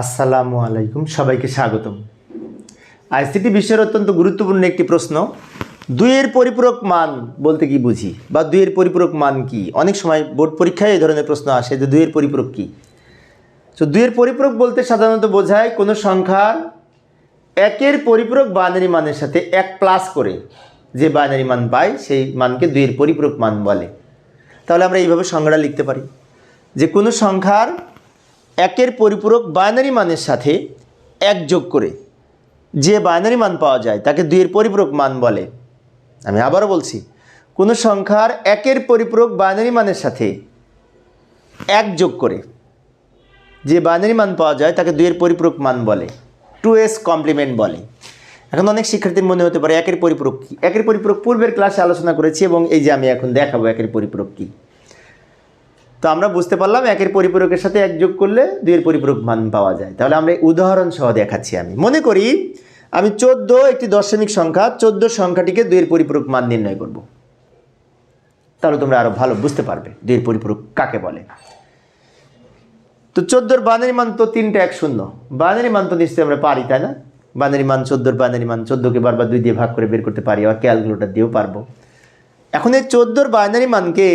আসসালামু আলাইকুম, সবাইকে স্বাগতম। আইসিটি বিশ্বের অত্যন্ত গুরুত্বপূর্ণ একটি প্রশ্ন, দুইয়ের পরিপূরক মান বলতে কি বুঝি বা দুইয়ের পরিপূরক মান কি? অনেক সময় বোর্ড পরীক্ষায় এই ধরনের প্রশ্ন আসে যে দুইয়ের পরিপূরক কি। তো দুইয়ের পরিপূরক বলতে সাধারণত বোঝায় কোনো সংখ্যার একের পরিপূরক বাইনারি মানের সাথে এক প্লাস করে যে বাইনারি মান পায়, সেই মানকে দুইয়ের পরিপূরক মান বলে। তাহলে আমরা এইভাবে সংজ্ঞাটা লিখতে পারি যে কোনো সংখ্যার একের পরিপূরক বাইনারি মানের সাথে এক যোগ করে যে বাইনারি মান পাওয়া যায় তাকে দুইয়ের পরিপূরক মান বলে। আমি আবারও বলছি, কোনো সংখ্যার একের পরিপূরক বাইনারি মানের সাথে এক যোগ করে যে বাইনারি মান পাওয়া যায় তাকে দুইয়ের পরিপূরক মান বলে টু এস কমপ্লিমেন্ট বলে। এখন অনেক শিক্ষার্থীর মনে হতে পারে একের পরিপূরক কী? একের পরিপূরক পূর্বের ক্লাসে আলোচনা করেছি এবং এই যে আমি এখন দেখাবো একের পরিপূরক কী। তো আমরা বুঝতে পারলাম একের পরিপূরকের সাথে এক যোগ করলে দুইয়ের পরিপূরক মান পাওয়া যায়। তাহলে আমরা উদাহরণ সহ দেখাচ্ছি আমি। মনে করি আমি চোদ্দ একটি দশমিক সংখ্যা, চোদ্দ সংখ্যাটিকে দুইয়ের পরিপূরক মান নির্ণয় করব। তাহলে তোমরা আরও ভালো বুঝতে পারবে দুইয়ের পরিপূরক কাকে বলে। তো চোদ্দোর বানারি মান তো তিনটা এক শূন্য। বানারি মান তো নিশ্চয়ই আমরা পারি, তাই না? বানারি মান চোদ্দোর বানারি মান চোদ্দোকে বারবার দুই দিয়ে ভাগ করে বের করতে পারি, আবার ক্যালকুলেটার দিয়েও পারব। এখন এই চোদ্দোর বাইনারি মানকে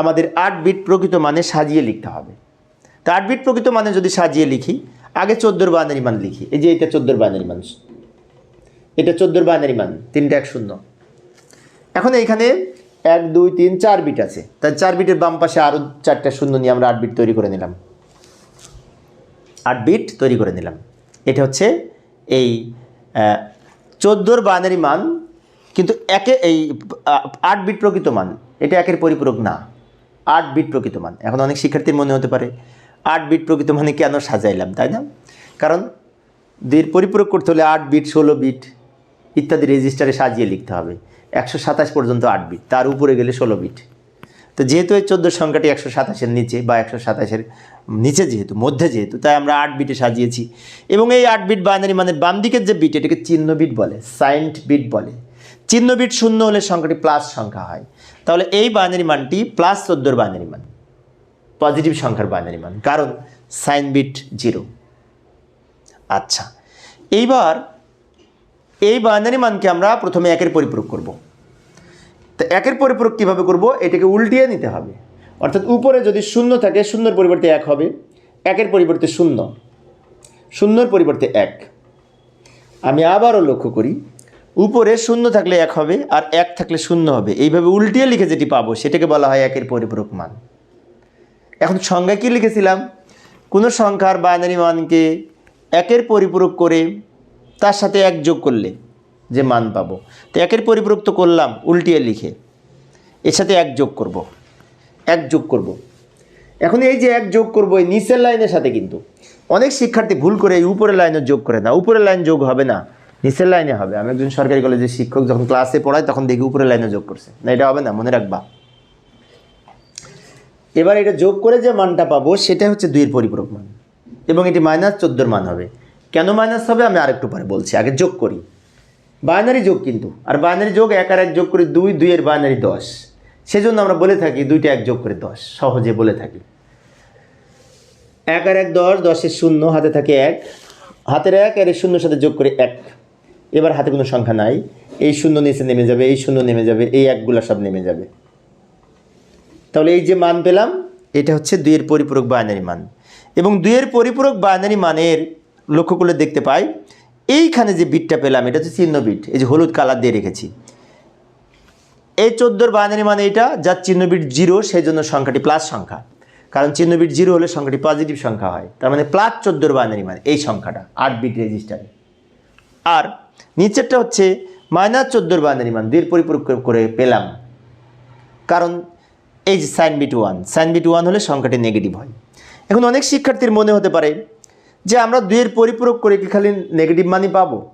আমাদের আট বিট প্রকৃত মানে সাজিয়ে লিখতে হবে। তা আট বিট প্রকৃত মানে যদি সাজিয়ে লিখি, আগে চোদ্দোর বাইনারি মান লিখি। এই যে এটা চোদ্দোর বাইনারি মান। এটা চোদ্দোর বাইনারি মান, তিনটা এক শূন্য। এখন এইখানে এক, দুই, তিন, চার বিট আছে। তাই চার বিটের বাম পাশে আরও চারটা শূন্য নিয়ে আমরা আট বিট তৈরি করে নিলাম। আট বিট তৈরি করে নিলাম। এটা হচ্ছে এই চোদ্দোর বাইনারি মান, কিন্তু একে এই আট বিট প্রকৃত মান, এটা একের পরিপূরক না। আট বিট প্রকৃত মান। এখন অনেক শিক্ষার্থীর মনে হতে পারে, আট বিট প্রকৃত মানে কেন সাজাইলাম, তাই না? কারণ দের পরিপূরক করতে হলে আট বিট, ষোলো বিট ইত্যাদি রেজিস্টারে সাজিয়ে লিখতে হবে। একশো সাতাশ পর্যন্ত আট বিট, তার উপরে গেলে ষোলো বিট। তো যেহেতু এই চোদ্দ সংখ্যাটি একশো সাতাশের নিচে বা একশো সাতাশের নিচে যেহেতু, মধ্যে যেহেতু, তাই আমরা আট বিটে সাজিয়েছি। এবং এই আট বিট বাইনারি মানে বাম দিকের যে বিট, এটাকে চিহ্ন বিট বলে সাইন্ট বিট বলে। চিহ্ন বিট শূন্য হলে সংখ্যাটি প্লাস সংখ্যা হয়। তাহলে এই বাইনারি মানটি প্লাস চোদ্দোর বাইনারি মান। পজিটিভ সংখ্যার বাইনারি মান। কারণ সাইন বিট জিরো আচ্ছা। এইবার এই বাইনারি মানকে আমরা প্রথমে একের পরিপূরক করব। তো একের পরিপূরক কীভাবে করব? এটাকে উল্টিয়ে নিতে হবে। অর্থাৎ উপরে যদি শূন্য থাকে, শূন্যর পরিবর্তে এক হবে। একের পরিবর্তে শূন্য। শূন্যর পরিবর্তে এক। আমি আবারও লক্ষ্য করি। উপরে শূন্য থাকলে এক হবে আর এক থাকলে শূন্য হবে। এইভাবে উল্টিয়ে লিখে যেটি পাবো, সেটাকে বলা হয় একের পরিপূরক মান। এখন সংজ্ঞা কী লিখেছিলাম? কোনো সংখ্যার বাইনারি মানকে একের পরিপূরক করে তার সাথে এক যোগ করলে যে মান পাবো। তো একের পরিপূরক তো করলাম, উল্টিয়ে লিখে। এর সাথে এক যোগ করব। এক যোগ করব। এখন এই যে এক যোগ করব, এই নিচের লাইনের সাথে কিন্তু অনেক শিক্ষার্থী ভুল করে এই উপরের লাইনে যোগ করে না। উপরের লাইন যোগ হবে না। নিচের লাইনে হবে। আমি একজন সরকারি কলেজের শিক্ষক, যখন ক্লাসে পড়াই তখন দেখি উপরের লাইনে যোগ করছে। না, এটা হবে না, মনে রাখবা। এবার এটা যোগ করে যে মানটা পাবো, সেটা হচ্ছে দুইয়ের পরিপূরক মান। এবং এটি মাইনাস চোদ্দোর মান হবে। কেন মাইনাস হবে? আমি আরেকটু পরে বলছি। আগে যোগ করি। বাইনারি যোগ কিন্তু। আর বাইনারি যোগ এক আর এক যোগ করে দুই, দুইয়ের বাইনারি দশ। সেজন্য আমরা বলে থাকি দুইটা এক যোগ করে দশ। সহজে বলে থাকি। এক আর এক দশ, দশের শূন্য, হাতে থাকে এক। হাতের এক আর শূন্যর সাথে যোগ করে এক। এবার হাতে কোনো সংখ্যা নাই। এই শূন্য নিচে নেমে যাবে, এই শূন্য নেমে যাবে, এই একগুলা সব নেমে যাবে। তাহলে এই যে মান পেলাম, এটা হচ্ছে দুইয়ের পরিপূরক বাইনারি মান। এবং দুইয়ের পরিপূরক বাইনারি মানের লক্ষ্য করলে দেখতে পাই, এইখানে যে বিটটা পেলাম, এটা হচ্ছে চিহ্ন বিট, এই যে হলুদ কালার দিয়ে রেখেছি। এই চোদ্দোর বাইনারি মানে এটা যার চিহ্ন বিট জিরো, সেই জন্য সংখ্যাটি প্লাস সংখ্যা। কারণ চিহ্ন বিট জিরো হলে সংখ্যাটি পজিটিভ সংখ্যা হয়। তার মানে প্লাস চোদ্দোর বাইনারি মানে এই সংখ্যাটা, আট বিট রেজিস্টারে আর নিচেরটা হচ্ছে মাইনাস চোদ্দোর বাইনারি মান দুইয়ের পরিপূরক করে- করে পেলাম। কারণ এই যে sign bit one sign bit one হলে সংখ্যাটি নেগেটিভ হয়। এখন অনেক শিক্ষার্থীর মনে হতে পারে যে আমরা দুইয়ের পরিপূরক করে কি খালি নেগেটিভ মানই পাবো?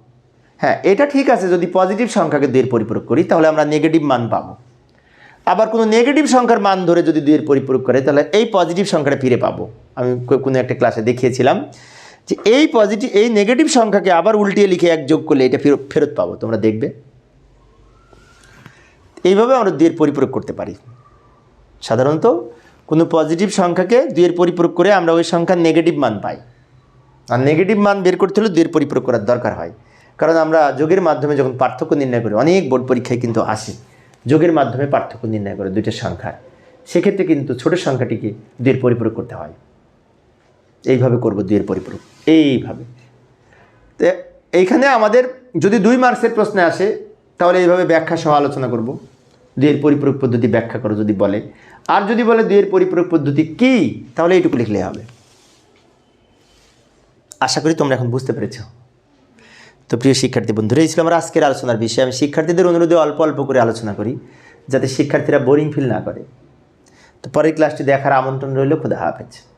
হ্যাঁ এটা ঠিক আছে, যদি পজিটিভ সংখ্যাকে দুইয়ের পরিপূরক করি, তাহলে আমরা নেগেটিভ মান পাবো। আবার কোনো নেগেটিভ সংখ্যার মান ধরে যদি দুইয়ের পরিপূরক করে, তাহলে এই পজিটিভ সংখ্যাটা ফিরে পাবো। আমি কোনো একটা ক্লাসে দেখিয়েছিলাম যে এই পজিটিভ এই নেগেটিভ সংখ্যাকে আবার উল্টিয়ে লিখে এক যোগ করলে এটা ফেরত ফেরত পাবো, তোমরা দেখবে। এইভাবে আমরা দুইয়ের পরিপূরক করতে পারি। সাধারণত কোনো পজিটিভ সংখ্যাকে দুইয়ের পরিপূরক করে আমরা ওই সংখ্যার নেগেটিভ মান পাই। আর নেগেটিভ মান বের করতে হলে দুইয়ের পরিপূরক করার দরকার হয়। কারণ আমরা যোগের মাধ্যমে যখন পার্থক্য নির্ণয় করি, অনেক বোর্ড পরীক্ষায় কিন্তু আসে যোগের মাধ্যমে পার্থক্য নির্ণয় করে দুইটা সংখ্যার সেক্ষেত্রে কিন্তু ছোট সংখ্যাটিকে দুইয়ের পরিপূরক করতে হয়। এইভাবে করব, দুইয়ের পরিপূরক। এইভাবে। তো এইখানে আমাদের যদি দুই মার্কসের প্রশ্নে আসে, তাহলে এইভাবে ব্যাখ্যা সহ আলোচনা করব। দুইয়ের পরিপূরক পদ্ধতি ব্যাখ্যা করো যদি বলে। আর যদি বলে দুইয়ের পরিপূরক পদ্ধতি কী, তাহলে এইটুকু লিখলে হবে। আশা করি তোমরা এখন বুঝতে পেরেছ। তো প্রিয় শিক্ষার্থী বন্ধুরা, এই ছিল আমার আজকের আলোচনার বিষয়। আমি শিক্ষার্থীদের অনুরোধে অল্প অল্প করে আলোচনা করি, যাতে শিক্ষার্থীরা বোরিং ফিল না করে। তো পরের ক্লাসটি দেখার আমন্ত্রণ রইল, খুদা হাফেজ।